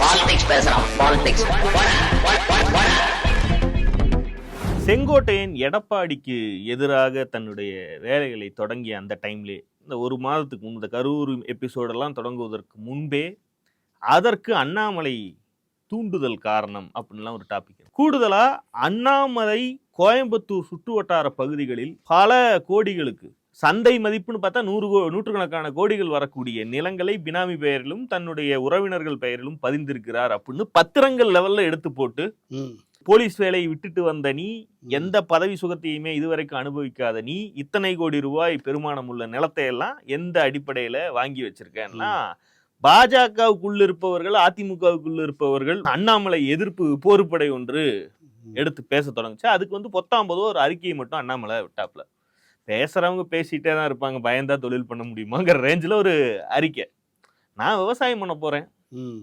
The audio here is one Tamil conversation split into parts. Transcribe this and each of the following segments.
பாலிடிக்ஸ் பேசுறான் பாலிடிக்ஸ் செங்கோட்டையன் எடப்பாடிக்கு எதிராக தன்னுடைய வேலைகளை தொடங்கிய அந்த டைம்லே இந்த ஒரு மாதத்துக்கு முன் இந்த கரூர் எபிசோடெல்லாம் தொடங்குவதற்கு முன்பே அதற்கு அண்ணாமலை தூண்டுதல் காரணம் அப்படின்லாம் ஒரு டாபிக் கூடுதலாக அண்ணாமலை கோயம்புத்தூர் சுற்று வட்டார பகுதிகளில் பல கோடிகளுக்கு சந்தை மதிப்புன்னு பார்த்தா நூறு கோ நூற்றுக்கணக்கான கோடிகள் வரக்கூடிய நிலங்களை பினாமி பெயரிலும் தன்னுடைய உறவினர்கள் பெயரிலும் பதிந்திருக்கிறார் அப்படின்னு பத்திரங்கள் லெவல்ல எடுத்து போட்டு. போலீஸ் வேலையை விட்டுட்டு வந்த நீ எந்த பதவி சுகத்தையுமே இதுவரைக்கும் அனுபவிக்காத நீ இத்தனை கோடி ரூபாய் பெருமானம் உள்ள நிலத்தை எல்லாம் எந்த அடிப்படையில வாங்கி வச்சிருக்கேன்னா பாஜகவுக்குள்ள இருப்பவர்கள் அதிமுகவுக்குள்ள இருப்பவர்கள் அண்ணாமலை எதிர்ப்பு போர்ப்படை ஒன்று எடுத்து பேச தொடங்குச்சு. அதுக்கு வந்து பொத்தாம்பதோ ஒரு அறிக்கையை மட்டும் அண்ணாமலை விட்டாப்ல பேசுறவங்க பேசிட்டே தான் இருப்பாங்க. பயந்தா தொழில் பண்ண முடியுமாங்கிற ரேஞ்சில் ஒரு அறிக்கை. நான் விவசாயம் பண்ண போறேன். ம்.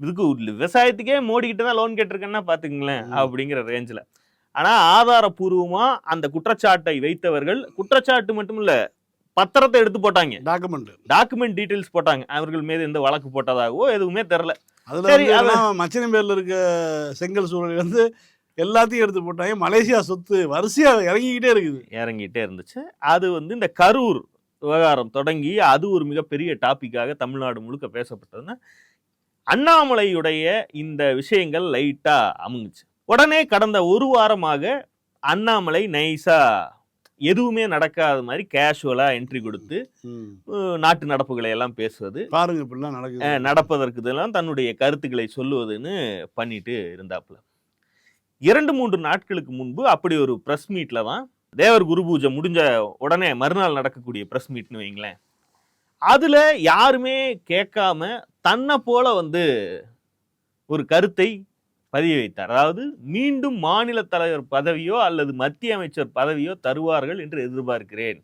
இதுக்கு விவசாயத்துக்கே மோடி கிட்ட தான் லோன் கேட்டிருக்கேன்னா பாத்துக்கங்களேன் ம். அப்படிங்கிற ரேஞ்சில் ஆனா ஆதாரபூர்வமா அந்த குற்றச்சாட்டை வைத்தவர்கள் குற்றச்சாட்டு மட்டும் இல்ல பத்திரத்தை எடுத்து போட்டாங்க. டாக்குமெண்ட் டாக்குமெண்ட் டீடைல்ஸ் போட்டாங்க. அவர்கள் மீது எந்த வழக்கு போட்டதாகவோ எதுவுமே தெரில அதுல சரி, மச்சினம் பேர்ல இருக்க செங்கல் சூழல் வந்து எல்லாத்தையும் எடுத்து போட்டாங்க. மலேசியா சொத்து வரிசையா இறங்கிக்கிட்டே இருக்குது. இறங்கிட்டே இருந்துச்சு. அது வந்து இந்த கரூர் விவகாரம் தொடங்கி அது ஒரு மிகப்பெரிய டாபிக்காக தமிழ்நாடு முழுக்க பேசப்பட்டதுன்னா அண்ணாமலையுடைய இந்த விஷயங்கள் லைட்டா அமுங்குச்சு. உடனே கடந்த ஒரு வாரமாக அண்ணாமலை நைஸா எதுவுமே நடக்காத மாதிரி கேஷுவலா என்ட்ரி கொடுத்து நாட்டு நடப்புகளை எல்லாம் பேசுவது. பாருங்க இப்படிலாம் நடக்குது. நடப்பதற்கு இதெல்லாம் தன்னுடைய கருத்துக்களை சொல்லுவதுன்னு பண்ணிட்டு இருந்தாப்புல. இரண்டு மூன்று நாட்களுக்கு முன்பு அப்படி ஒரு ப்ரெஸ் மீட்ல தான் தேவர் குரு பூஜை முடிஞ்ச உடனே மறுநாள் நடக்கக்கூடிய ப்ரெஸ் மீட்னு வைங்களேன் அதுல யாருமே கேட்காம தன்னை போல வந்து ஒரு கருத்தை பதிய வைத்தார். அதாவது மீண்டும் மாநில தலைவர் பதவியோ அல்லது மத்திய அமைச்சர் பதவியோ தருவார்கள் என்று எதிர்பார்க்கிறேன்.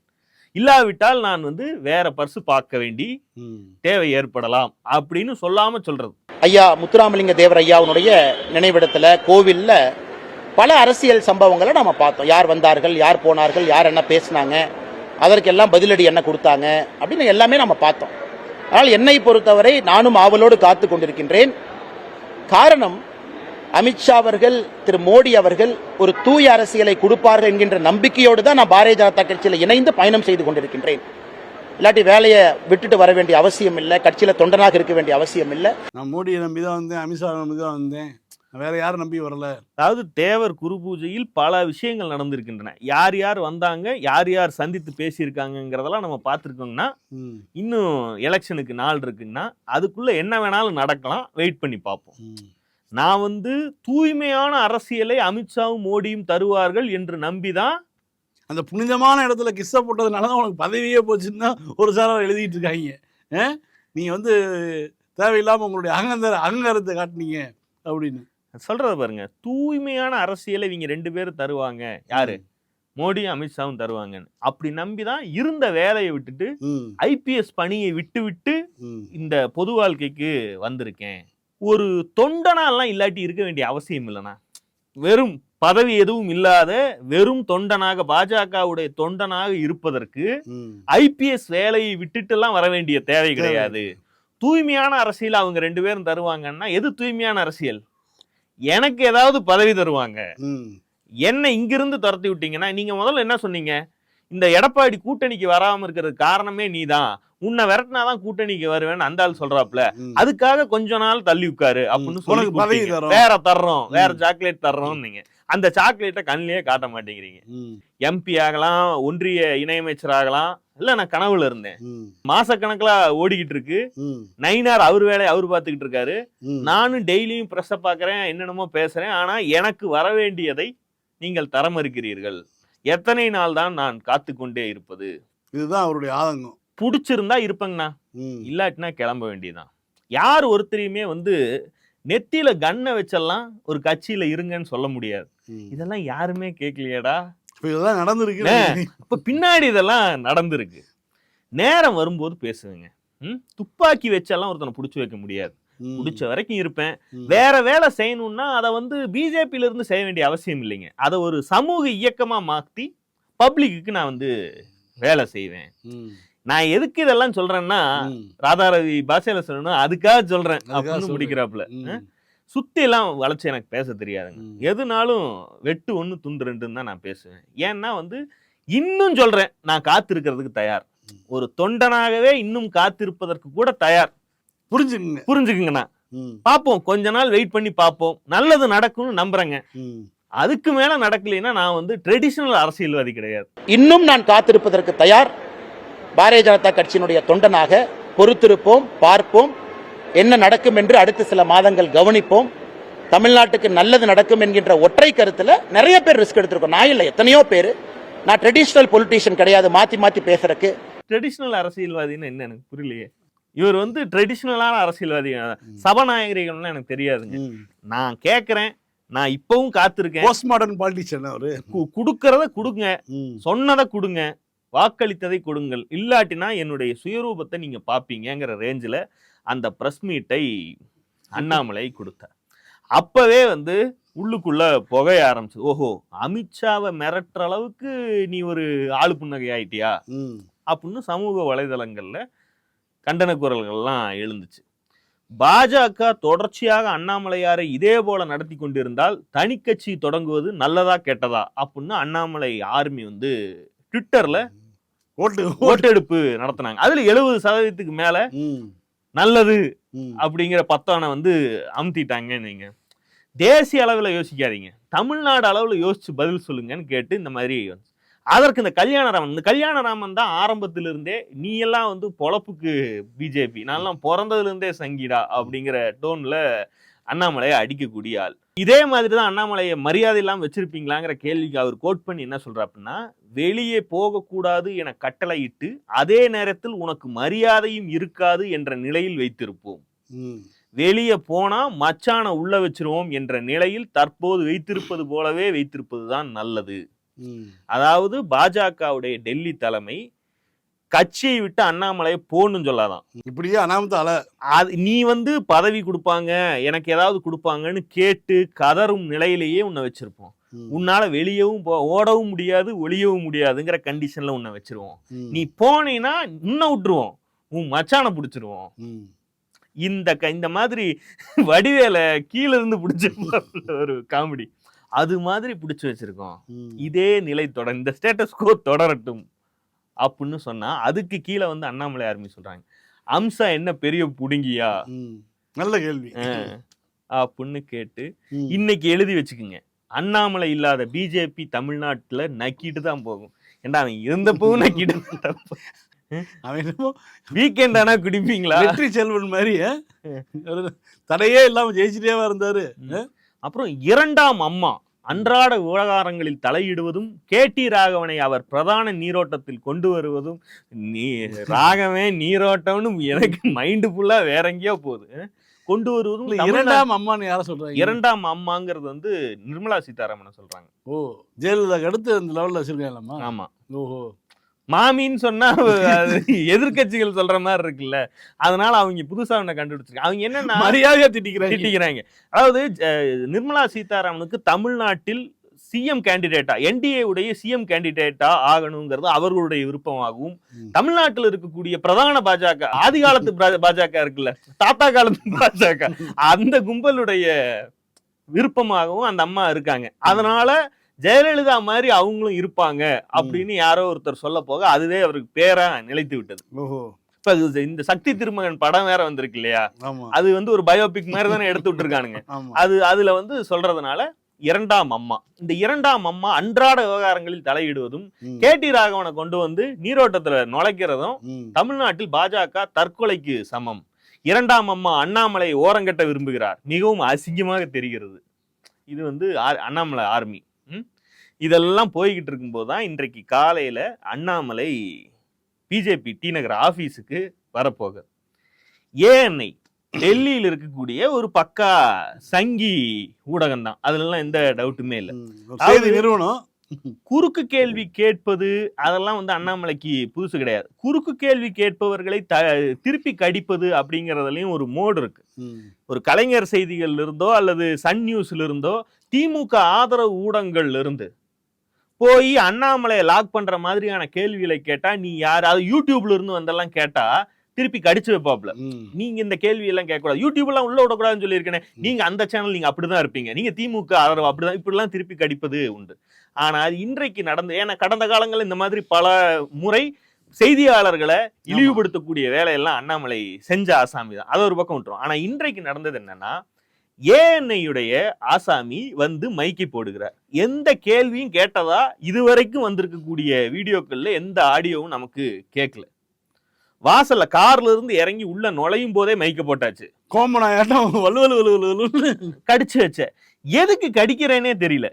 இல்லாவிட்டால் நான் வந்து வேற பர்சு பார்க்க வேண்டி. தேவை ஏற்படலாம் அப்படின்னு சொல்லாம சொல்றது. ஐயா முத்துராமலிங்க தேவர் ஐயாவுடைய நினைவிடத்துல கோவில்ல பல அரசியல் சம்பவங்களை நம்ம பார்த்தோம். யார் வந்தார்கள் யார் போனார்கள் யார் என்ன பேசினாங்க அதற்கெல்லாம் பதிலடி என்ன கொடுத்தாங்க அப்படின்னு எல்லாமே நம்ம பார்த்தோம். ஆனால் என்னை பொறுத்தவரை நானும் ஆவலோடு காத்து கொண்டிருக்கின்றேன். காரணம் அமித்ஷா அவர்கள் திரு மோடி அவர்கள் ஒரு தூய அரசியலை கொடுப்பார்கள் என்கின்ற நம்பிக்கையோடு தான் நான் பாரதிய ஜனதா கட்சியில் இணைந்து பயணம் செய்து கொண்டிருக்கின்றேன். இல்லாட்டி வேலையை விட்டுட்டு வர வேண்டிய அவசியம் இல்லை கட்சியில் தொண்டனாக இருக்க வேண்டிய அவசியம் இல்லை. நான் மோடியை நம்பி தான் வந்தேன் அமித்ஷா நம்பி தான் வந்தேன். வேற யாரும் நம்பி வரல அதாவது தேவர் குரு பூஜையில் பல விஷயங்கள் நடந்திருக்கின்றன யார் யார் வந்தாங்க யார் யார் சந்தித்து பேசியிருக்காங்கங்கிறதெல்லாம் நம்ம பார்த்துருக்கோங்கன்னா. இன்னும் எலெக்ஷனுக்கு நாள் இருக்குன்னா அதுக்குள்ள என்ன வேணாலும் நடக்கலாம் வெயிட் பண்ணி பார்ப்போம். நான் வந்து தூய்மையான அரசியலை அமித்ஷாவும் மோடியும் தருவார்கள் என்று நம்பிதான் அந்த புனிதமான இடத்துல கிஸ்ஸ போட்டதுனால தான் உனக்கு பதவியே போச்சுன்னு தான் ஒரு சாரார் எழுதிட்டு இருக்காங்க ஆ? நீங்க வந்து தேவையில்லாம உங்களுடைய அகங்கர அகங்காரத்தை காட்டுனீங்க அப்படின்னு சொல்றத பாருங்க. தூய்மையான அரசியலை இவங்க ரெண்டு பேரும் தருவாங்க. யாரு? மோடியும் அமித்ஷாவும் தருவாங்கன்னு. அப்படி நம்பிதான் இருந்த வேலையை விட்டுட்டு. ஐபிஎஸ் பணியை விட்டு விட்டு. இந்த பொது வாழ்க்கைக்கு வந்திருக்கேன். ஒரு தொண்டனாலாம் இல்லாட்டி இருக்க வேண்டிய அவசியம் இல்லைண்ணா. வெறும் பதவி எதுவும் இல்லாத வெறும் தொண்டனாக பாஜகவுடைய தொண்டனாக இருப்பதற்கு. ஐபிஎஸ் வேலையை விட்டுட்டுலாம் வர வேண்டிய தேவை. கிடையாது. தூய்மையான அரசியல் அவங்க ரெண்டு பேரும் தருவாங்கன்னா எது தூய்மையான அரசியல்? எனக்கு ஏதாவது பதவி தருவாங்க. என்ன இங்கிருந்து துரத்தி விட்டீங்கன்னா நீங்க முதல்ல என்ன சொன்னீங்க இந்த எடப்பாடி கூட்டணிக்கு வராம இருக்கிறதுக்கு காரணமே நீதான் உன்னை விரட்டினாதான் கூட்டணிக்கு வருவேன்னு அந்த ஆள் சொல்றாப்ல. அதுக்காக கொஞ்ச நாள் தள்ளி உட்காரு அப்படின்னு. சொல்லி. வேற தர்றோம் வேற. சாக்லேட் தர்றோம் நீங்க அந்த சாக்லேட்டை கண்ணிலேயே காட்ட மாட்டேங்கிறீங்க. எம்பி ஆகலாம் ஒன்றிய இணையமைச்சர் ஆகலாம் இல்ல நான் கனவுல இருந்தேன். ம். மாசக்கணக்கில் ஓடிக்கிட்டு இருக்கு. நைனார் அவர் வேலையை அவர் பார்த்துக்கிட்டு இருக்காரு. நானும் டெய்லியும் ப்ரெஸ்ஸை பார்க்குறேன் என்னென்னமோ பேசுறேன். ஆனா எனக்கு வர வேண்டியதை நீங்கள் தர மறுக்கிறீர்கள் எத்தனை நாள் தான் நான் காத்து கொண்டே இருப்பது? இதுதான் அவருடைய ஆதங்கம். பிடிச்சிருந்தா இருப்பேங்கண்ணா. இல்லாட்டினா கிளம்ப வேண்டியதுதான். யார் ஒருத்தரையுமே வந்து நெத்தியில கண்ணை வச்செல்லாம் ஒரு கட்சியில இருங்கன்னு சொல்ல முடியாது. இதெல்லாம் யாருமே கேட்கலையேடா. இப்ப இதெல்லாம் நடந்திருக்கு. அப்ப பின்னாடி இதெல்லாம் நடந்திருக்கு நேரம் வரும்போது பேசுவேங்க ம்? துப்பாக்கி வச்செல்லாம் ஒருத்தனை பிடிச்சி வைக்க முடியாது ம். பிடிச்ச வரைக்கும் இருப்பேன். வேற வேலை செய்யணும்னா அதை வந்து பிஜேபியில இருந்து செய்ய வேண்டிய அவசியம் இல்லைங்க அதை ஒரு சமூக இயக்கமா மாத்தி பப்ளிக்கு நான் வந்து வேலை செய்வேன். நான் எதுக்கு இதெல்லாம் சொல்றேன்னா. ராதாரவி பாஷையில சொல்லணும் அதுக்காக சொல்றேன் அப்படின்னு. முடிக்கிறாப்புல ம். சுத்தி எல்லாம் வளைச்சு எனக்கு பேச தெரியாதுங்க. எதுனாலும் வெட்டு ஒண்ணு துண்டு ரெண்டுன்னு தான் நான் பேசுவேன் ஏன்னா வந்து இன்னும் சொல்றேன் நான் காத்திருக்கிறதுக்கு தயார். ஒரு தொண்டனாகவே இன்னும் காத்திருப்பதற்கு கூட தயார் புரிஞ்சுக்குங்க புரிஞ்சுக்குங்கண்ணா. பார்ப்போம் கொஞ்ச நாள் வெயிட் பண்ணி பார்ப்போம் நல்லது நடக்கும்னு நம்புறேங்க. அதுக்கு மேல நடக்கலைன்னா நான் வந்து ட்ரெடிஷனல் அரசியல்வாதி கிடையாது இன்னும் நான் காத்திருப்பதற்கு தயார் பாரதிய ஜனதா கட்சியினுடைய தொண்டனாக பொறுத்திருப்போம் பார்ப்போம் என்ன நடக்கும் என்று அடுத்த சில மாதங்கள் கவனிப்போம். தமிழ்நாட்டுக்கு நல்லது நடக்கும் என்கின்ற ஒற்றை கருத்துல நிறைய பேர் ரிஸ்க் எடுத்திருக்கோம். நான் இல்லை எத்தனையோ பேர். நான் ட்ரெடிஷனல் பொலிட்டீஷியன் கிடையாது மாத்தி மாத்தி பேசுறதுக்கு. ட்ரெடிஷனல் அரசியல்வாதின்னு என்ன எனக்கு புரியலையே. இவர் வந்து ட்ரெடிஷனலான அரசியல்வாதி. சபாநாயகர்கள்லாம் எனக்கு தெரியாதுங்க. நான் கேட்கறேன் நான் இப்பவும் காத்திருக்கேன். போஸ்ட் மாடர்ன் பாலிட்டிஷியன் அவரு குடுக்கறத கொடுங்க. சொன்னதை கொடுங்க. வாக்களித்ததை கொடுங்கள். இல்லாட்டினா என்னுடைய சுயரூபத்தை நீங்க பாப்பீங்கங்கிற ரேஞ்சில் அந்த பிரஸ் மீட்டை அண்ணாமலை கொடுத்தார். அப்பவே வந்து உள்ளுக்குள்ள புகைய ஆரம்பிச்சது ஓஹோ அமித்ஷாவை மிரட்டுற அளவுக்கு நீ ஒரு ஆளு புன்னகை ஆயிட்டியா. அப்படின்னு சமூக வலைதளங்கள்ல கண்டன குரல்கள்லாம் எழுந்துச்சு. பாஜக தொடர்ச்சியாக அண்ணாமலையாரை இதே போல நடத்தி கொண்டிருந்தால் தனிக்கட்சி தொடங்குவது நல்லதா கெட்டதா அப்படின்னு அண்ணாமலை ஆர்மி வந்து ட்விட்டர்ல ஓட்டு ஓட்டெடுப்பு நடத்தினாங்க. அதுல எழுபது சதவீதத்துக்கு மேல. நல்லது. அப்படிங்கிற பத்தானை வந்து அமுத்திட்டாங்க நீங்க தேசிய அளவுல யோசிக்காதீங்க தமிழ்நாடு அளவுல யோசிச்சு பதில் சொல்லுங்கன்னு கேட்டு இந்த மாதிரி வந்துச்சு. அதற்கு இந்த கல்யாணராமன் இந்த கல்யாணராமன் தான் ஆரம்பத்துல இருந்தே நீ எல்லாம் வந்து பொழப்புக்கு பிஜேபி நான்லாம் பிறந்ததுல இருந்தே சங்கீடா அப்படிங்கிற டோன்ல அண்ணாமலையை அடிக்கக்கூடிய ஆள் இதே மாதிரி தான் அண்ணாமலையை மரியாதை இல்லாம வச்சிருப்பீங்களாங்கிற கேள்விக்கு அவர் கோட் பண்ணி என்ன சொல்ற அப்படின்னா வெளியே போகக்கூடாது என கட்டளையிட்டு அதே நேரத்தில் உனக்கு மரியாதையும் இருக்காது என்ற நிலையில் வைத்திருப்போம். வெளியே போனா மச்சான உள்ள வச்சிருவோம் என்ற நிலையில் தற்போது வைத்திருப்பது போலவே வைத்திருப்பதுதான் நல்லது ம். அதாவது பாஜகவுடைய டெல்லி தலைமை கட்சியை விட்டு அண்ணாமலையை போன்னு சொல்லாதான். இப்படியே அனாமத்த அலை. அது நீ வந்து பதவி கொடுப்பாங்க எனக்கு ஏதாவது கொடுப்பாங்கன்னு கேட்டு கதறும் நிலையிலேயே உன்னை வச்சிருப்போம். உன்னால வெளியவும் போ ஓடவும் முடியாது ஒளியவும் முடியாதுங்கிற கண்டிஷன்ல உன்னை வச்சிருவோம். நீ போனீன்னா உன்னை விட்டுருவோம். உன் மச்சானை பிடிச்சிருவோம். இந்த க- இந்த மாதிரி வடிவேல கீழ இருந்து பிடிச்ச ஒரு காமெடி அது மாதிரி பிடிச்சு வச்சிருக்கோம். இதே நிலை தொடர் இந்த ஸ்டேட்டஸ் கோ தொடரட்டும். அப்படின்னு சொன்னா அதுக்கு கீழே வந்து அண்ணாமலை ஆர்மி சொல்றாங்க. அம்சா என்ன பெரிய புடுங்கியா. நல்ல கேள்வி. அப்படின்னு கேட்டு. இன்னைக்கு எழுதி வச்சுக்குங்க. அண்ணாமலை இல்லாத பிஜேபி தமிழ்நாட்டுல நக்கிட்டு தான் போகும். ஏண்டா அவன் இருந்தப்பவும் நக்கிட்டு அவன் வீக்கெண்ட் ஆனா குடிப்பீங்களா? வெற்றி செல்வன் மாதிரி தடையே இல்லாம ஜெயிச்சுட்டேவா இருந்தாரு அப்புறம் இரண்டாம் அம்மா. அன்றாட விவகாரங்களில் தலையிடுவதும் கேடி ராகவனை அவர் பிரதான நீரோட்டத்தில் கொண்டு வருவதும் நீ ராகவே நீரோட்டம்னு எனக்கு மைண்டு ஃபுல்லா வேற எங்கேயோ போகுது. கொண்டு வருவதும் இரண்டாம் அம்மான்னு யார சொல்றாங்க? இரண்டாம் அம்மாங்கிறது வந்து நிர்மலா சீதாராமன் சொல்றாங்க. ஓ ஜெயலலிதாக்கு அடுத்து அந்த லெவல்ல வச்சிருக்காங்களாமா ஆமா. ஓஹோ. மாமின்னு சொன்னா அது எதிர்க்கட்சிகள் சொல்ற மாதிரி இருக்குல்ல. அதனால அவங்க புதுசா ஒண்ணு கண்டுபிடிச்சிருக்காங்க. அவங்க என்னன்னா மரியாதையா திட்டிக்கிறாங்க. திட்டிக்கிறாங்க. அதாவது நிர்மலா சீதாராமனுக்கு தமிழ்நாட்டில் சிஎம் கேண்டிடேட்டா என்டிஏ உடைய சிஎம் கேண்டிடேட்டா ஆகணுங்கிறது அவர்களுடைய விருப்பமாகவும். தமிழ்நாட்டில் இருக்கக்கூடிய பிரதான பாஜக ஆதி காலத்து பா- பாஜக இருக்குல்ல தாத்தா காலத்து பாஜக அந்த கும்பலுடைய விருப்பமாகவும் அந்த அம்மா இருக்காங்க. அதனால ஜெயலலிதா மாதிரி அவங்களும் இருப்பாங்க அப்படின்னு யாரோ ஒருத்தர் சொல்ல போக அதுவே அவருக்கு பேரா நிலைத்து விட்டது. ஓஹோ. இப்ப இந்த சக்தி திருமகன் படம் வேற வந்திருக்கு இல்லையா? அது வந்து ஒரு பயோபிக் மாதிரி தானே எடுத்து விட்டுருக்கானுங்க. அது அதுல வந்து சொல்றதுனால இரண்டாம் அம்மா. இந்த இரண்டாம் அம்மா அன்றாட விவகாரங்களில் தலையிடுவதும் ம். கேடி ராகவனை கொண்டு வந்து நீரோட்டத்துல நுழைக்கிறதும். தமிழ்நாட்டில் பாஜக தற்கொலைக்கு சமம். இரண்டாம் அம்மா அண்ணாமலை ஓரங்கட்ட விரும்புகிறார். மிகவும் அசிங்கமாக தெரிகிறது. இது வந்து அண்ணாமலை ஆர்மி? இதெல்லாம் போய்கிட்டு இருக்கும்போது தான் இன்றைக்கு காலையில அண்ணாமலை பிஜேபி டி நகர் ஆபீஸுக்கு வரப்போகுது. ஏஎன்ஐ டெல்லியில் இருக்கக்கூடிய ஒரு பக்கா சங்கி ஊடகம் தான். அதுலலாம் எந்த டவுட்டுமே இல்லை. நிறுவனம். குறுக்கு கேள்வி கேட்பது அதெல்லாம் வந்து அண்ணாமலைக்கு புதுசு கிடையாது. குறுக்கு கேள்வி கேட்பவர்களை த திருப்பி கடிப்பது அப்படிங்கறதுலயும் ஒரு மோடு இருக்கு. ஒரு கலைஞர் செய்திகள்ல இருந்தோ அல்லது சன் நியூஸ்ல இருந்தோ திமுக ஆதரவு ஊடகங்கள்ல இருந்து போய் அண்ணாமலையை லாக் பண்ற மாதிரியான கேள்விகளை கேட்டா நீ யார் அது யூடியூப்ல இருந்து வந்தெல்லாம் கேட்டா திருப்பி கடிச்சு வைப்பாப்ல. நீங்க இந்த கேள்வி எல்லாம் கேட்க கூடாது யூடியூப் எல்லாம் உள்ள விடக்கூடாதுன்னு சொல்லியிருக்கேன். நீங்க அந்த சேனல் நீங்க அப்படிதான் இருப்பீங்க. நீங்க திமுக ஆதரவு அப்படிதான் இப்படிலாம் திருப்பி கடிப்பது உண்டு. ஆனா அது இன்றைக்கு நடந்த ஏன்னா கடந்த காலங்களில் இந்த மாதிரி பல முறை செய்தியாளர்களை இழிவுபடுத்தக்கூடிய வேலையெல்லாம் அண்ணாமலை செஞ்ச ஆசாமி தான். அது ஒரு பக்கம் விட்டுரும். ஆனா இன்றைக்கு நடந்தது என்னன்னா ஏஎன்ஐயுடைய ஆசாமி வந்து மைக்கி போடுகிறார்? எந்த கேள்வியும் கேட்டதா இதுவரைக்கும் வந்திருக்கக்கூடிய வீடியோக்கள்ல எந்த ஆடியோவும் நமக்கு கேட்கல. வாசல்ல கார்ல இருந்து இறங்கி உள்ள நுழையும் போதே மைக்க போட்டாச்சு. கோமனாயாட்டம் வலு வலு வலு கடிச்சு வச்ச. எதுக்கு கடிக்கிறேனே தெரியல.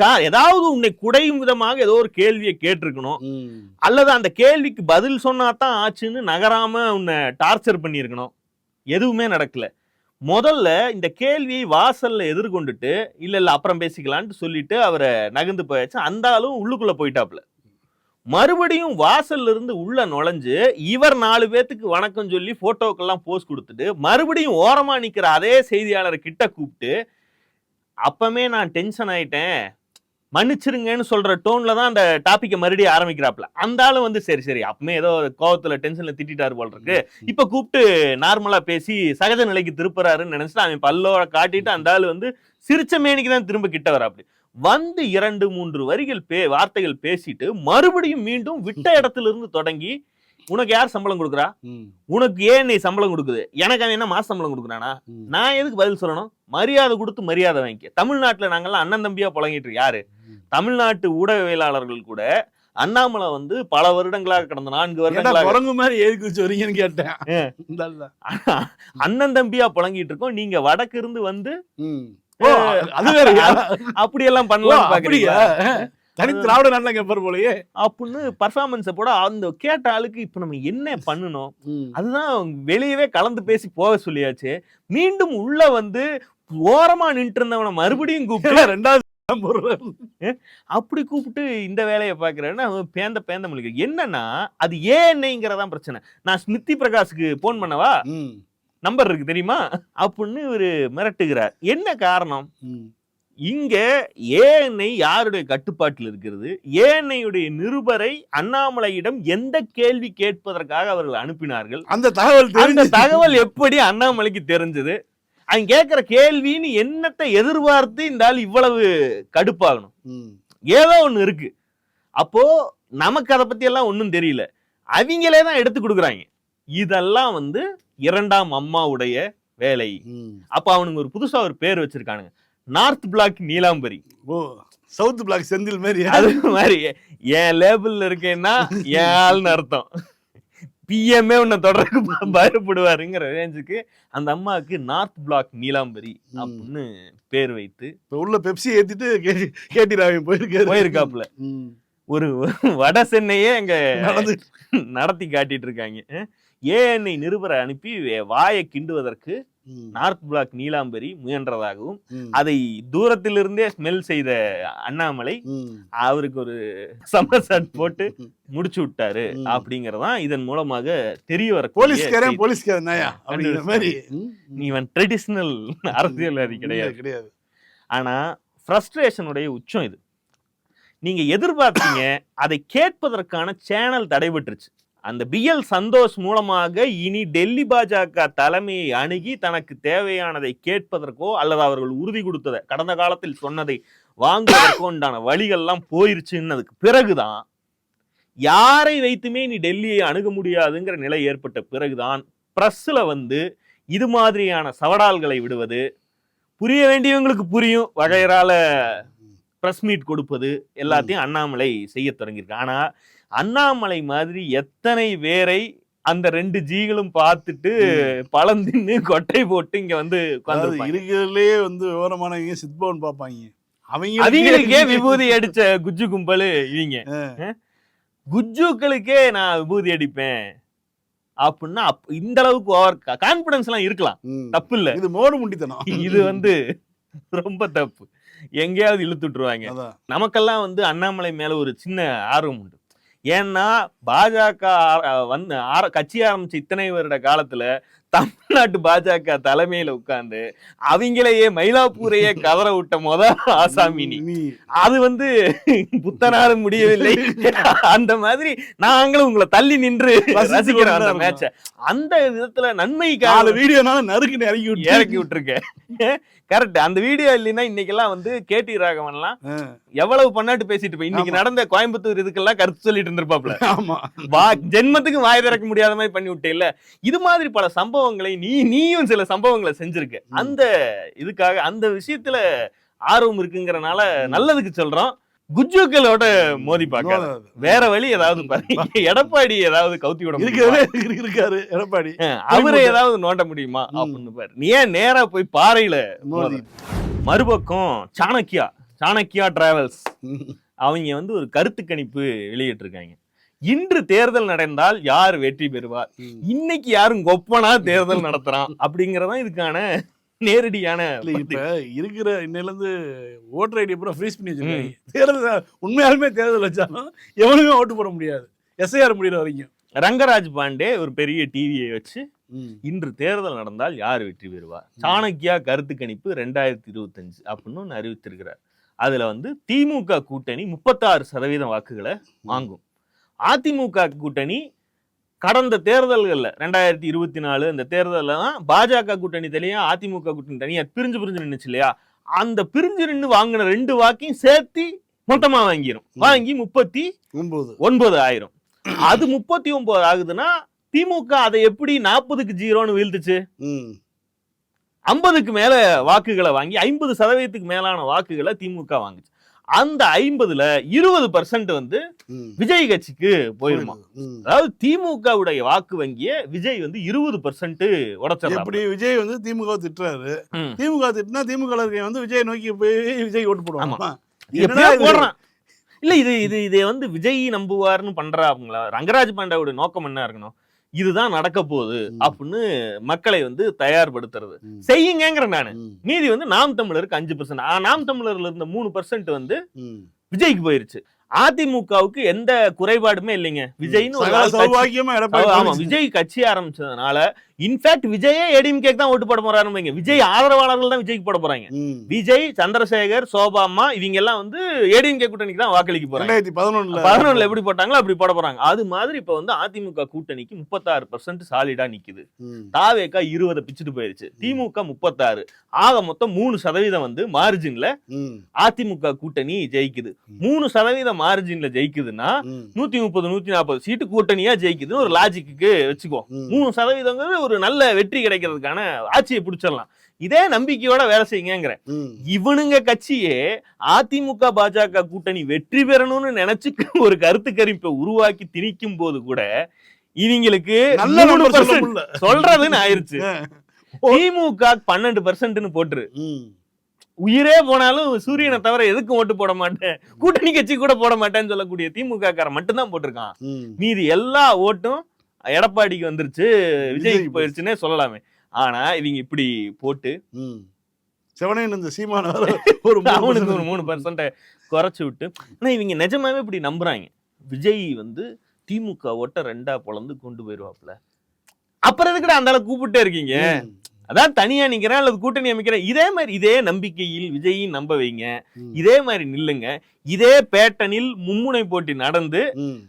கா ஏதாவது உன்னை குடையும் விதமாக ஏதோ ஒரு கேள்வியை கேட்டிருக்கணும். அல்லது அந்த கேள்விக்கு பதில் சொன்னா தான் ஆச்சுன்னு நகராம உன்னை டார்ச்சர் பண்ணியிருக்கணும். எதுவுமே நடக்கல. முதல்ல இந்த கேள்வியை வாசல்ல எதிர்கொண்டுட்டு இல்ல இல்ல அப்புறம் பேசிக்கலான்ட்டு சொல்லிட்டு அவரை நகர்ந்து போயாச்சு. அந்த ஆளும் உள்ளுக்குள்ள போயிட்டாப்ல மறுபடியும் வாசல்ல இருந்து உள்ள நுழைஞ்சு இவர் நாலு பேத்துக்கு வணக்கம் சொல்லி போட்டோக்கெல்லாம் போஸ்ட் கொடுத்துட்டு மறுபடியும் ஓரமா நிக்கிற அதே செய்தியாளரை கிட்ட கூப்பிட்டு அப்பமே நான் டென்ஷன் ஆயிட்டேன். மன்னிச்சிருங்கன்னு சொல்ற டோன்ல தான் அந்த டாபிக்கை மறுபடியும் ஆரம்பிக்கிறாப்ல அந்த ஆளு வந்து சரி சரி அப்பமே ஏதோ கோவத்துல டென்ஷன்ல திட்டிட்டாரு போல இருக்கு இப்ப கூப்பிட்டு நார்மலா பேசி சகஜ நிலைக்கு திருப்புறாருன்னு நினைச்சிட்டு அவன் பல்லோட காட்டிட்டு அந்த ஆளு வந்து சிரிச்ச மேனிக்கு தான் திரும்ப கிட்ட வராப்படி வந்து இரண்டு மூன்று வரிகள் பே வார்த்தைகள் பேசிட்டு மறுபடியும் மீண்டும் விட்ட இடத்துல இருந்து தொடங்கி உனக்கு யார் சம்பளம் கொடுக்குறா. உனக்கு ஏன் நீ சம்பளம் கொடுக்குது? எனக்கு அவன் என்ன மாச சம்பளம் கொடுக்குறானா. நான் எதுக்கு பதில் சொல்லணும்? மரியாதை கொடுத்து மரியாதை வாங்கிக்க. தமிழ்நாட்டுல நாங்கெல்லாம் அண்ணன் தம்பியா புழங்கிட்டு. யாரு. தமிழ்நாட்டு ஊடகவியலாளர்கள் கூட அண்ணாமலை வந்து பல வருடங்களாக கடந்த நான்கு வருடங்களாக குரங்கு மாதிரி ஏறி குதிச்சு வரீங்கன்னு கேட்டேன். அண்ணன் தம்பியா புழங்கிட்டு இருக்கோம். நீங்க வடக்கு இருந்து வந்து அது வேறயா அப்படியெல்லாம் பண்ணலாம் அப்படியா? தனி திராவிட நாட்டில் கேட்பார் போலயே அப்படின்னு பர்ஃபார்மன்ஸை போட அந்த கேட்ட ஆளுக்கு இப்ப நம்ம என்ன பண்ணணும். அதுதான் வெளியவே கலந்து பேசி போக சொல்லியாச்சு மீண்டும் உள்ள வந்து ஓரமா நின்று இருந்தவனை மறுபடியும் கூப்பிட்டு ரெண்டாவது. அப்படி கூப்பிட்டு இந்த வேலையை பாக்குறேன்னா அவன் பேந்த பேந்த மொழிகள் என்னன்னா அது ஏஎன்ஐங்கிறதான் பிரச்சனை நான் ஸ்மிருதி பிரகாஷ்க்கு போன் பண்ணவா. நம்பர் இருக்கு தெரியுமா அப்படின்னு இவரு மிரட்டுகிறார் என்ன காரணம். இங்க ஏஎன்ஐ யாருடைய கட்டுப்பாட்டில் இருக்கிறது? ஏஎன்ஐயுடைய நிருபரை அண்ணாமலையிடம் எந்த கேள்வி கேட்பதற்காக அவர்கள் அனுப்பினார்கள்? அந்த தகவல் அந்த தகவல் எப்படி அண்ணாமலைக்கு தெரிஞ்சது? அவன் கேட்கிற கேள்வின்னு என்னத்தை எதிர்பார்த்து இந்த ஆள் இவ்வளவு கடுப்பாகணும். ஏதோ ஒண்ணு இருக்கு. அப்போ நமக்கு அதை பத்தி எல்லாம் ஒண்ணும் தெரியல. அவங்களே தான் எடுத்து கொடுக்குறாங்க. இதெல்லாம் வந்து இரண்டாம் அம்மாவுடைய வேலை. அப்ப அவனுங்க ஒரு புதுசா ஒரு பேர் வச்சிருக்கானுங்க. North block Neelambari. ஓ சவுத் பிளாக் செந்தில் மாதிரி அது மாதிரி என் லேபிள்ல இருக்கேன்னா என் ஆள்னு அர்த்தம். பிஎம்ஏ உன்னை தொடர்க்கு பயப்படுவாருங்கிற ரேஞ்சுக்கு அந்த அம்மாவுக்கு நார்த் பிளாக் நீலாம்பரி. அப்படின்னு பேர் வைத்து இப்ப உள்ள பெப்சி ஏத்திட்டு கேட்டி கேட்டிராங்க போயிருக்காரு. போயிருக்காப்புல. ஒரு வட சென்னையே நடந்து நடத்தி காட்டிட்டு இருக்காங்க. ஏஎன்ஐ நிருபரை அனுப்பி வாயை கிண்டுவதற்கு. நார்த் பிளாக் நீலாம்பரி முயன்றதாகவும். அதை தூரத்திலிருந்தே ஸ்மெல் செய்த அண்ணாமலை. அவருக்கு ஒரு சம்மர் போட்டு முடிச்சு விட்டாரு. அப்படிங்கறதான் இதன் மூலமாக தெரிய வர போலீஸ்காரன் போலீஸ்காரன் மாதிரி. இவன் ட்ரெடிஷ்னல் அரசியல்வாதி கிடையாது. கிடையாது. ஆனா ஃப்ரஸ்ட்ரேஷனுடைய உச்சம் இது. நீங்க எதிர்பார்த்தீங்க அதை கேட்பதற்கான சேனல் தடைபட்டுருச்சு. அந்த பிஎல் சந்தோஷ் மூலமாக இனி டெல்லி பாஜக தலைமையை அணுகி தனக்கு தேவையானதை கேட்பதற்கோ அல்லது அவர்கள் உறுதி கொடுத்ததை கடந்த காலத்தில் சொன்னதை வாங்குவதற்கோ உண்டான வழிகள்லாம் போயிருச்சுன்னதுக்கு பிறகுதான் யாரை வைத்துமே நீ டெல்லியை அணுக முடியாதுங்கிற நிலை ஏற்பட்ட பிறகுதான் பிரஸ்ல வந்து இது மாதிரியான சவடால்களை விடுவது புரிய வேண்டியவங்களுக்கு புரியும் வகையறால பிரஸ் மீட் கொடுப்பது எல்லாத்தையும் அண்ணாமலை செய்ய தொடங்கியிருக்கு ஆனா அண்ணாமலை மாதிரி எத்தனை பேரை அந்த ரெண்டு ஜீகளும் பார்த்துட்டு பழம் தின்னு கொட்டை போட்டு இங்க வந்து. இருக்கிறதுலே வந்து விவரமானவங்க சித்பவன் பார்ப்பாங்க. அவங்களுக்கே விபூதி அடிச்ச குஜ்ஜு கும்பலு இவங்க. குஜ்ஜுக்களுக்கே நான் விபூதி அடிப்பேன். அப்படின்னா அப்- இந்த அளவுக்கு ஓவர் கான்பிடன்ஸ் எல்லாம் இருக்கலாம். தப்பு இல்ல. இது மோடு முண்டித்தனம். இது வந்து ரொம்ப தப்பு. எங்கேயாவது இழுத்து விட்டுருவாங்க நமக்கெல்லாம் வந்து அண்ணாமலை மேல ஒரு சின்ன ஆர்வம் உண்டு. ஏன்னா பாஜக வந்து ஆர- கட்சி ஆரம்பிச்ச இத்தனை வருட காலத்துல தமிழ்நாட்டு பாஜக தலைமையில உட்கார்ந்து அவங்களையே மயிலாப்பூரையே கதற விட்ட முத ஆசாமி நீ. நீ. அது வந்து புத்தனாலும் முடியவில்லை. அந்த மாதிரி நாங்களும் உங்களை தள்ளி நின்று ரசிக்கிறோம் அந்த மேட்ச. அந்த விதத்துல நாலு நன்மைக்காக வீடியோனால நறுக்குன்னு இறக்கி விட்டு. இறக்கி விட்டுருக்கேன். கரெக்ட் அந்த வீடியோ இல்லைன்னா இன்னைக்கெல்லாம் வந்து கேடி ராகவன்லாம். எவ்வளவு பண்ணாட்டு பேசிட்டு போய் இன்னைக்கு. நடந்த கோயம்புத்தூர் இதுக்கெல்லாம் கருத்து சொல்லிட்டு இருந்திருப்பாப்ல. ஆமா. வா ஜென்மத்துக்கு வாய் திறக்க முடியாத மாதிரி பண்ணி விட்டே இது மாதிரி பல சம்பவங்களை நீ நீயும் சில சம்பவங்களை செஞ்சிருக்க. அந்த இதுக்காக அந்த விஷயத்துல ஆர்வம் இருக்குங்கறனால நல்லதுக்கு சொல்றோம். குஜ்ஜுக்களோட மோதி பார்க்காத. வேற வழி ஏதாவது பாரு. எடப்பாடி ஏதாவது கவுத்தி விட முடியுமா? இருக்கிறதே இருக்கு- இருக்காரு எடப்பாடி? அவரை ஏதாவது நோண்ட முடியுமா. அப்படின்னு பாரு. நீ ஏன் நேரா போய் பாறையில மறுபக்கம் சாணக்கியா சாணக்கியா டிராவல்ஸ். அவங்க வந்து ஒரு கருத்து கணிப்பு வெளியிட்டிருக்காங்க. இன்று தேர்தல் நடந்தால் யார் வெற்றி பெறுவார். இன்னைக்கு யாரும் கொப்பனா தேர்தல் நடத்துறான் அப்படிங்கறதான் இதுக்கான நேரடியான இப்ப. இருக்கிற இன்னையில இருந்து ஓட்டர் ஐடி பூரா ஃப்ரீஸ் பண்ணி வச்சிருக்காங்க. தேர்தல் உண்மையாலுமே தேர்தல் வச்சாலும் எவனுமே ஓட்டு போட முடியாது. எஸ்ஐஆர் முடிகிற வரைக்கும். ரங்கராஜ் பாண்டே ஒரு பெரிய டிவியை வச்சு. இன்று தேர்தல் நடந்தால் யார் வெற்றி பெறுவார்? சாணக்கியா கருத்து கணிப்பு ரெண்டாயிரத்தி இருபத்தஞ்சு அப்படின்னு ஒண்ணு அறிவித்திருக்கிறார். அதுல வந்து திமுக கூட்டணி முப்பத்தாறு சதவீதம் வாக்குகளை வாங்கும். அதிமுக கூட்டணி கடந்த தேர்தல்கள்ல ரெண்டாயிரத்தி இருபத்தி நாலு அந்த தேர்தல்ல தான் பாஜக கூட்டணி தனியா அதிமுக கூட்டணி தனியா பிரிஞ்சு பிரிஞ்சு நின்னுச்சு இல்லையா? அந்த பிரிஞ்சு நின்று வாங்கின ரெண்டு வாக்கையும் சேர்த்து மொத்தமா வாங்கிரும். வாங்கி முப்பத்தி ஒன்பது. ஒன்பது ஆயிரம். அது முப்பத்தி ஒன்பது ஆகுதுன்னா திமுக அதை எப்படி நாற்பதுக்கு ஜீரோன்னு வீழ்த்துச்சு. ஐம்பதுக்கு மேல வாக்குகளை வாங்கி ஐம்பது சதவீதத்துக்கு மேலான வாக்குகளை திமுக வாங்குச்சு. அந்த ஐம்பதுல இருபது பர்சன்ட் வந்து. விஜய் கட்சிக்கு போயிருமா. அதாவது திமுகவுடைய வாக்கு வங்கிய விஜய் வந்து இருபது பர்சன்ட் உடச்சிடலாம் எப்படி விஜய் வந்து திமுக திட்டுறாரு. திமுக திட்டினா திமுக வந்து விஜய் நோக்கி போய் விஜய் ஓட்டு? போடுறான். இல்ல இது இது இதை வந்து விஜய் நம்புவார்னு பண்றாங்களா ரங்கராஜ் பாண்டாவோட நோக்கம் என்ன இருக்கணும்? இதுதான் நடக்க போகுது. அப்படின்னு மக்களை வந்து தயார்படுத்துறது. செய்யுங்கிற நானு. மீதி வந்து நாம் தமிழருக்கு அஞ்சு பர்சன்ட் நாம் தமிழர்ல இருந்த மூணு பர்சன்ட் வந்து. விஜய்க்கு போயிருச்சு அதிமுகவுக்கு எந்த குறைபாடுமே இல்லைங்க விஜய்னு ஆமா. விஜய் கட்சி ஆரம்பிச்சதுனால இன்ஃபேக்ட் விஜயே ஏடிஎம்கே தான் ஓட்டு போட போறாருங்க விஜய் ஆதரவாளர்கள் தான் விஜய்க்கு போட போறாங்க. விஜய் சந்திரசேகர் சோபாமா இவங்க எல்லாம் வந்து ஏடிஎம்கே கூட்டணிக்கு தான் வாக்களிக்க போறாங்க. ரெண்டாயிரத்தி பதினொன்னுல. எப்படி போட்டாங்களோ அப்படி போட போறாங்க. அது மாதிரி இப்ப வந்து அதிமுக கூட்டணிக்கு முப்பத்தாறு பர்சன்ட் சாலிடா நிக்குது. தாவேக்கா இருபதை பிச்சுட்டு போயிருச்சு. திமுக முப்பத்தாறு. ஆக மொத்தம் மூணு சதவீதம் வந்து மார்ஜின்ல. அதிமுக கூட்டணி ஜெயிக்குது. மூணு சதவீதம் மார்ஜின்ல ஜெயிக்குதுன்னா. நூத்தி முப்பது நூத்தி நாற்பது சீட்டு கூட்டணியா ஜெயிக்குதுன்னு ஒரு லாஜிக்கு வச்சுக்கோ. மூணு சதவீதங்கிறது ஒரு நல்ல வெற்றி கிடைக்கிறதுக்கான ஆட்சியை பிடிச்சிடலாம் இதே நம்பிக்கையோட வேலை செய்யுங்கிற. இவனுங்க கட்சியே அதிமுக பாஜக கூட்டணி வெற்றி பெறணும்னு நினைச்சு ஒரு கருத்து கணிப்பை உருவாக்கி திணிக்கும் போது கூட இவங்களுக்கு. சொல்றதுன்னு ஆயிருச்சு. திமுக பன்னெண்டு பர்சன்ட்னு போட்டுரு. உயிரே போனாலும் சூரியனை தவிர எதுக்கும் ஓட்டு போட மாட்டேன் கூட்டணி கட்சி கூட போட மாட்டேன்னு சொல்லக்கூடிய திமுக காரன் மட்டும்தான் போட்டிருக்கான். மீதி எல்லா ஓட்டும் எடப்பாடிக்கு வந்துருச்சு விஜய்க்கு போயிருச்சுன்னே சொல்லலாமே ஆனா இவங்க இப்படி போட்டு ம். செவனேன்னு இந்த சீமான ஒரு அவனுக்கு ஒரு. மூணு பர்சன்ட குறைச்சு விட்டு ஆனா இவங்க நிஜமாவே இப்படி நம்புறாங்க விஜய் வந்து திமுக ஓட்ட ரெண்டா பொளந்து கொண்டு போயிருவாப்ல அப்புறம் எதுக்குடா அந்த ஆளை கூப்பிட்டே இருக்கீங்க. அதான் தனியா நிக்கிறேன் அல்லது கூட்டணி அமைக்கிறேன் இதே மாதிரி இதே நம்பிக்கையில் விஜயும் நம்ப வைங்க. இதே மாதிரி நில்லுங்க. இதே பேட்டனில் மும்முனை போட்டி நடந்து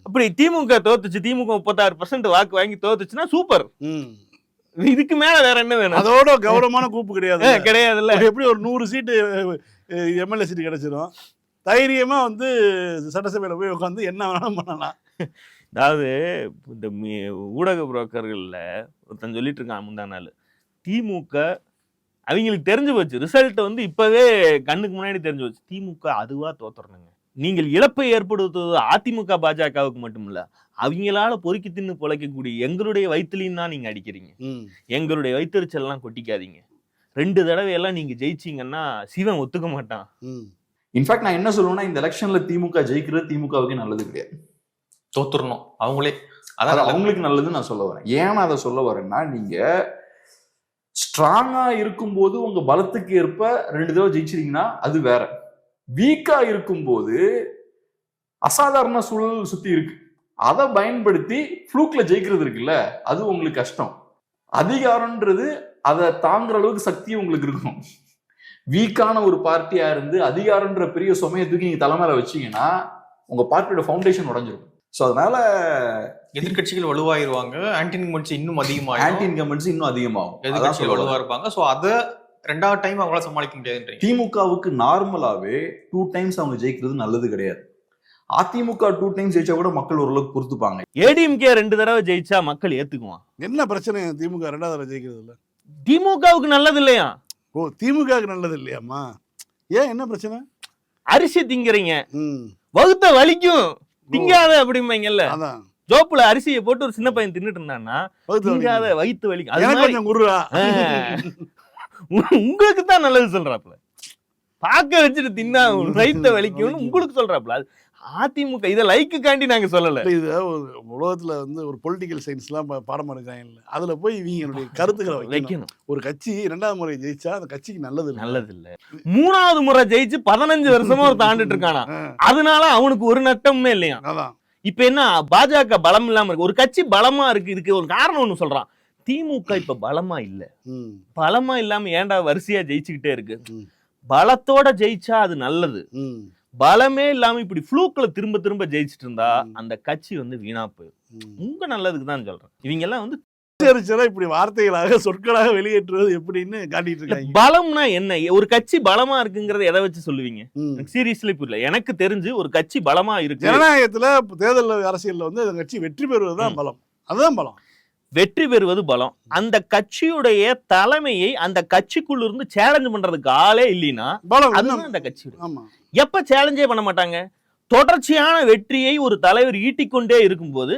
அப்படி திமுக தோத்துச்சு திமுக முப்பத்தாறு பர்சன்ட் வாக்கு வாங்கி தோத்துச்சுன்னா சூப்பர். ம். இதுக்கு மேல வேற என்ன வேணும்? அதோட கௌரவமான கூப்பு கிடையாது. கிடையாதுல்ல. எப்படி ஒரு நூறு சீட்டு எம்எல்ஏ சீட்டு கிடைச்சிரும். தைரியமா வந்து சட்டசபையில போய் உட்காந்து என்ன வேணாலும் பண்ணலாம். அதாவது இந்த ஊடக புரோக்கர்கள்ல ஒருத்தன் சொல்லிட்டு இருக்கான் முந்தா நாள். திமுக அவங்களுக்கு தெரிஞ்சு போச்சு. ரிசல்ட் வந்து இப்பவே கண்ணுக்கு முன்னாடி தெரிஞ்சு போச்சு. திமுக அதுவா தோத்துறணுங்க. நீங்கள் இழப்பை ஏற்படுத்துவது அதிமுக பாஜகவுக்கு மட்டுமில்ல அவங்களால பொறுக்கி தின்னு பொழைக்கக்கூடிய எங்களுடைய வயிற்றுலையும் தான் நீங்க அடிக்கிறீங்க. ம், எங்களுடைய வயிற்றுச்சல்லாம் கொட்டிக்காதீங்க. ரெண்டு தடவை எல்லாம் நீங்க ஜெயிச்சீங்கன்னா சிவன் ஒத்துக்க மாட்டான். ம். இன்ஃபேக்ட் நான் என்ன சொல்லுவேன்னா இந்த எலெக்ஷன்ல திமுக ஜெயிக்கிறது திமுகவுக்கு நல்லது கிடையாது. தோத்துறணும். அவங்களே அது அதான் அவங்களுக்கு நல்லதுன்னு நான் சொல்ல வரேன். ஏன் நான் அதை சொல்ல வரேன்னா நீங்க ஸ்ட்ராங்காக இருக்கும்போது உங்கள் பலத்துக்கு ஏற்ப ரெண்டு தடவை ஜெயிச்சிட்டிங்கன்னா அது வேற. வீக்காக இருக்கும்போது அசாதாரண சூழல் சுற்றி இருக்கு. அதை பயன்படுத்தி ஃப்ளூக்கில் ஜெயிக்கிறது இருக்குல்ல அது உங்களுக்கு கஷ்டம். அதிகாரம்ன்றது அதை தாங்குற அளவுக்கு சக்தி உங்களுக்கு இருக்கும். வீக்கான ஒரு பார்ட்டியாக இருந்து அதிகாரம்ன்ற பெரிய சுமையை தூக்கி நீங்க தலைமையில வச்சீங்கன்னா உங்கள் பார்ட்டியோட ஃபவுண்டேஷன் உடைஞ்சிரும் ஸோ அதனால எதிர்க்கட்சிகள் வலுவாயிருவாங்க ஆன்டி இன்கம்பன்சி இன்னும் ஆன்டி அதிகமாகும் இன்கம்பன்சி இன்னும் அதிகமாகும். சொல்ல வலுவா. இருப்பாங்க சோ அத ரெண்டாவது டைம் அவங்களால சமாளிக்க முடியாதுன்றீங்க. திமுகவுக்கு நார்மலாவே டூ டைம்ஸ் அவங்க ஜெயிக்கிறது நல்லது கிடையாது. அதிமுக டூ டைம்ஸ் ஜெயிச்சா கூட மக்கள் ஓரளவுக்கு பொறுத்துப்பாங்க. ஏடிஎம்கே ரெண்டு தடவை ஜெயிச்சா மக்கள் ஏத்துக்குவான். என்ன பிரச்சனை திமுக ரெண்டாவது தடவை ஜெயிக்கிறது இல்ல? திமுகவுக்கு நல்லது இல்லையா? ஓ திமுகவுக்கு நல்லது இல்லையாம்மா? ஏன் என்ன பிரச்சனை? அரிசி திங்கிறீங்க. ம். வகுத்த வலிக்கும். திங்காத அப்படிம்பாங்கல்ல. அதான். ஜோப்புல அரிசியை போட்டு ஒரு சின்ன பையன் தின்னுட்டு இருந்தான்னா திங்காத எனக்கு மாதிரி கொஞ்சம் குருரா உங்களுக்கு தான் நல்லது சொல்றாப்புல. பார்க்க வச்சுட்டு தின்னா வயித்த வலிக்கும்னு உங்களுக்கு சொல்றாப்புல. அது அதிமுக இதை லைக்குக்காண்டி நாங்க சொல்லல. இது ஒரு உலகத்துல வந்து ஒரு பொலிட்டிக்கல் சயின்ஸ்லாம் பா- பாடம் எடுக்கிறாங்கல்ல அதுல போய் இவங்களுடைய கருத்துக்களை வைக்கணும். ஒரு கட்சி இரண்டாவது முறை ஜெயிச்சா அந்த கட்சிக்கு நல்லது இல்ல. நல்லது இல்ல மூணாவது முறை ஜெயிச்சு பதினஞ்சு வருஷமா ஒரு தாண்டுட்டு இருக்கானா? அதனால அவனுக்கு ஒரு நட்டமுமே இல்லையா? அதான். இப்ப என்ன பாஜக பலம் இல்லாம இருக்கு. ஒரு கட்சி பலமா இருக்கு இதுக்கு ஒரு காரணம் ஒண்ணு சொல்றான். திமுக இப்ப பலமா இல்ல. பலமா இல்லாம ஏன்டா வரிசையா ஜெயிச்சுக்கிட்டே இருக்கு. பலத்தோட ஜெயிச்சா அது நல்லது. பலமே இல்லாம இப்படி ஃப்ளூக்ல திரும்ப திரும்ப ஜெயிச்சிட்டு இருந்தா. அந்த கட்சி வந்து வீணா போயிடும். உங்க நல்லதுக்கு தான் சொல்றேன். இவங்க எல்லாம் வந்து இப்படி வார்த்தைகளாக சொற்களாக வெளியேற்றுவது எப்படின்னு காட்டிட்டு இருக்காங்க. பலம்னா என்ன? ஒரு கட்சி பலமா இருக்குங்கறத எதை வச்சு சொல்லுவீங்க? சீரியஸ்லி புரியல. எனக்கு தெரிஞ்சு ஒரு கட்சி பலமா இருக்கு ஜனநாயகத்துல தேர்தல் அரசியல்ல வந்து அந்த கட்சி வெற்றி பெறுவதுதான். பலம். அதுதான் பலம். வெற்றி பெறுவது பலம். அந்த கட்சியுடைய தலைமையை அந்த கட்சிக்குள்ள இருந்து சேலஞ்ச் பண்றதுக்கு ஆளே இல்லைன்னா அதுதான் அந்த கட்சி. ஆமா. எப்ப சேலஞ்சே பண்ண மாட்டாங்க? தொடர்ச்சியான வெற்றியை ஒரு தலைவர் ஈட்டிக்கொண்டே இருக்கும்போது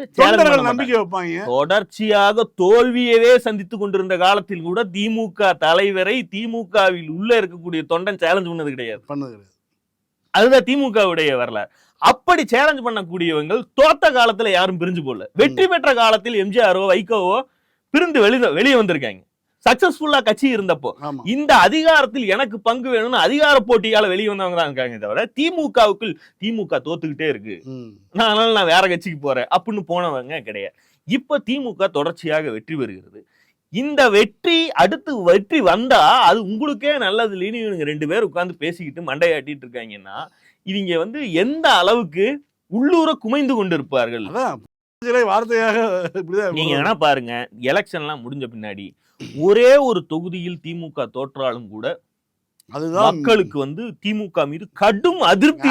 தொடர்ச்சியாக தோல்வியவே சந்தித்துக் கொண்டிருந்த காலத்தில் கூட திமுக தலைவரை திமுகவில் உள்ள இருக்கக்கூடிய தொண்டன் சேலஞ்ச் பண்ணது கிடையாது. பண்ணது கிடையாது. அதுதான் திமுகவுடைய வரலாறு. அப்படி சேலஞ்ச் பண்ணக்கூடியவங்க தோத்த காலத்துல யாரும் பிரிஞ்சு போடல வெற்றி பெற்ற காலத்தில் எம்ஜிஆரோ வைகோவோ பிரிந்து வெளிய வெளியே வந்திருக்காங்க. சக்சஸ்ஃபுல்லா கட்சி இருந்தப்போ. இந்த அதிகாரத்தில் எனக்கு பங்கு வேணும்னு அதிகார போட்டியால வெளியே வந்தவங்க தான் இருக்காங்க தவிர திமுகவுக்குள் திமுக தோத்துக்கிட்டே இருக்கு. நான் அதனால நான் வேற கட்சிக்கு போறேன். அப்படின்னு போனவங்க கிடையாது. இப்ப திமுக தொடர்ச்சியாக வெற்றி பெறுகிறது. இந்த வெற்றி அடுத்து வெற்றி வந்தா அது உங்களுக்கே நல்லது இல்லைன்னு ரெண்டு பேர் உட்கார்ந்து பேசிக்கிட்டு மண்டையாட்டிட்டு இருக்காங்கன்னா இவங்க வந்து எந்த அளவுக்கு உள்ளூர குமைந்து கொண்டு இருப்பார்கள் அதான் சிலை வார்த்தையாக நீங்க என்ன பாருங்க எலெக்ஷன்லாம் முடிஞ்ச பின்னாடி ஒரே ஒரு தொகுதியில் திமுக தோற்றாலும் கூட அதுதான் மக்களுக்கு வந்து திமுக மீது கடும் அதிருப்தி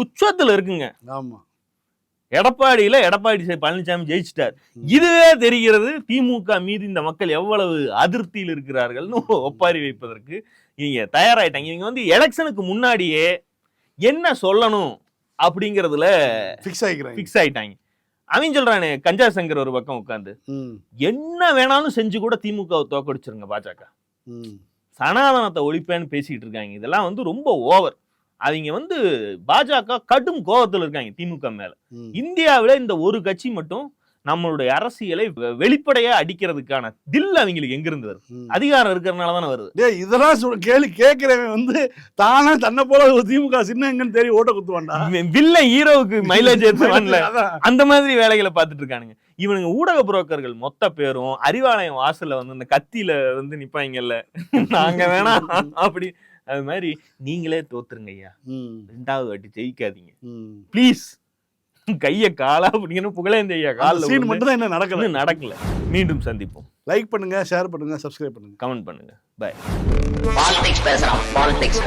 உச்சத்துல இருக்குங்க. ஆமா. எடப்பாடியில எடப்பாடி பழனிசாமி ஜெயிச்சிட்டார். இதுவே தெரிகிறது திமுக மீது இந்த மக்கள் எவ்வளவு அதிருப்தியில் இருக்கிறார்கள்னு ஒப்பாரி வைப்பதற்கு இவங்க தயாராயிட்டாங்க. இவங்க வந்து எலெக்ஷனுக்கு முன்னாடியே என்ன சொல்லணும் அப்படிங்கறதுல ஃபிக்ஸ் ஆகிக்கிறாங்க பிக்ஸ் ஆயிட்டாங்க. அவன் சொல்றானே கஞ்சா சங்கர் ஒரு பக்கம் உட்காந்து என்ன வேணாலும் செஞ்சு கூட திமுகவை தோக்கடிச்சிருங்க பாஜக. சனாதனத்தை ஒழிப்பேன்னு பேசிட்டு இருக்காங்க. இதெல்லாம் வந்து ரொம்ப ஓவர். அவங்க வந்து பாஜக கடும் கோபத்துல இருக்காங்க திமுக மேல. இந்தியாவுல இந்த ஒரு கட்சி மட்டும் நம்மளுடைய அரசியலை வெளிப்படையா அடிக்கிறதுக்கான தில் அவங்களுக்கு எங்க இருந்து வருது. அதிகாரம் இருக்கிறதுனால தானே வருது. இதெல்லாம் கேள்வி கேட்கிறவன் வந்து தானே தன்னை போல ஒரு திமுக சின்ன எங்கன்னு தேடி ஓட்ட குத்துவான்டா. வில்ல ஹீரோவுக்கு மைலேஜ் ஏற்றுவான்ல. அந்த மாதிரி வேலைகளை பார்த்துட்டு இருக்கானுங்க. இவனுங்க ஊடக புரோக்கர்கள் மொத்த பேரும் அறிவாலயம் வாசல்ல வந்து இந்த கத்தியில வந்து நிப்பாங்கல்ல நாங்க வேணா அப்படி அது மாதிரி நீங்களே தோத்துருங்க ஐயா. ம், ரெண்டாவது வாட்டி ஜெயிக்காதீங்க. ம். ப்ளீஸ் கைய காலா அப்படிங்கன்னு புகழேந்த ஐயா காலில் சீன் மட்டும் தான் என்ன நடக்கல. நடக்கல. மீண்டும் சந்திப்போம். லைக் பண்ணுங்க ஷேர் பண்ணுங்க சப்ஸ்கிரைப் பண்ணுங்க. கமெண்ட் பண்ணுங்க. பை பாலிடிக்ஸ் பேசுறான் பாலிடிக்ஸ்